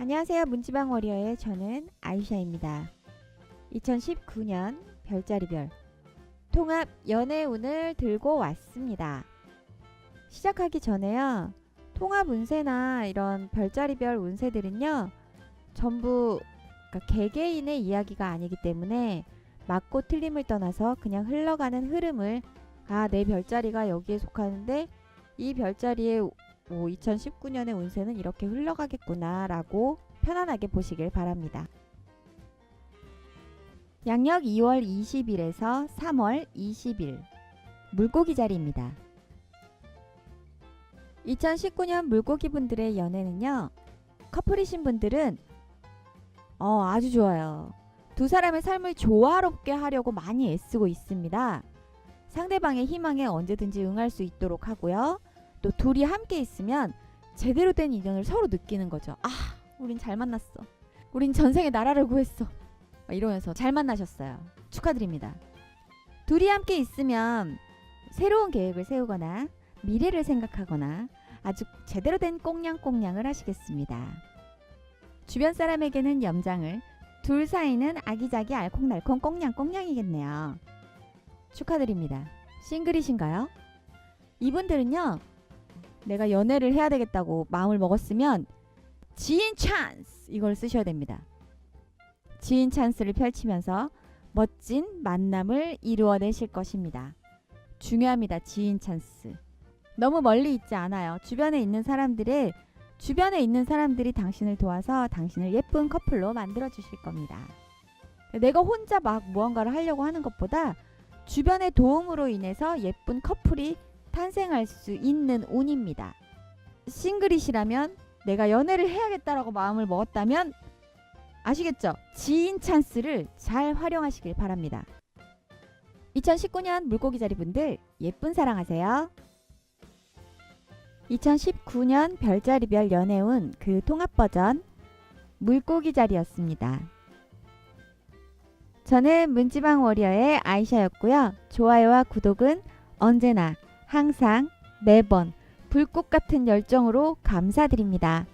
안녕하세요. 문지방 워리어의 저는 아이샤입니다. 2019년 별자리별 통합 연애운을 들고 왔습니다. 시작하기 전에요. 통합 운세나 이런 별자리별 운세들은요. 전부 그러니까 개개인의 이야기가 아니기 때문에 맞고 틀림을 떠나서 그냥 흘러가는 흐름을 아, 내 별자리가 여기에 속하는데 이 별자리의 뭐 2019년의 운세는 이렇게 흘러가겠구나라고 편안하게 보시길 바랍니다. 양력 2월 20일에서 3월 20일 물고기 자리입니다. 2019년 물고기 분들의 연애는요. 커플이신 분들은 어, 아주 좋아요. 두 사람의 삶을 조화롭게 하려고 많이 애쓰고 있습니다. 상대방의 희망에 언제든지 응할 수 있도록 하고요. 또 둘이 함께 있으면 제대로 된 인연을 서로 느끼는 거죠. 아, 우린 잘 만났어. 우린 전생에 나라를 구했어. 막 이러면서 잘 만나셨어요. 축하드립니다. 둘이 함께 있으면 새로운 계획을 세우거나 미래를 생각하거나 아주 제대로 된 꽁냥꽁냥을 하시겠습니다. 주변 사람에게는 염장을, 둘 사이는 아기자기 알콩달콩 꽁냥꽁냥이겠네요. 축하드립니다. 싱글이신가요? 이분들은요, 내가 연애를 해야 되겠다고 마음을 먹었으면 지인 찬스 이걸 쓰셔야 됩니다. 지인 찬스를 펼치면서 멋진 만남을 이루어내실 것입니다. 중요합니다. 지인 찬스. 너무 멀리 있지 않아요. 주변에 있는 사람들의 주변에 있는 사람들이 당신을 도와서 당신을 예쁜 커플로 만들어 주실 겁니다. 내가 혼자 막 무언가를 하려고 하는 것보다 주변의 도움으로 인해서 예쁜 커플이 탄생할 수 있는 운입니다. 싱글이시라면 내가 연애를 해야겠다라고 마음을 먹었다면 아시겠죠? 지인 찬스를 잘 활용하시길 바랍니다. 2019년 물고기 자리 분들 예쁜 사랑하세요. 2019년 별자리별 연애운 그 통합 버전 물고기 자리였습니다. 저는 문지방 워리어의 아이샤였고요. 좋아요와 구독은 언제나 항상 매번 불꽃 같은 열정으로 감사드립니다.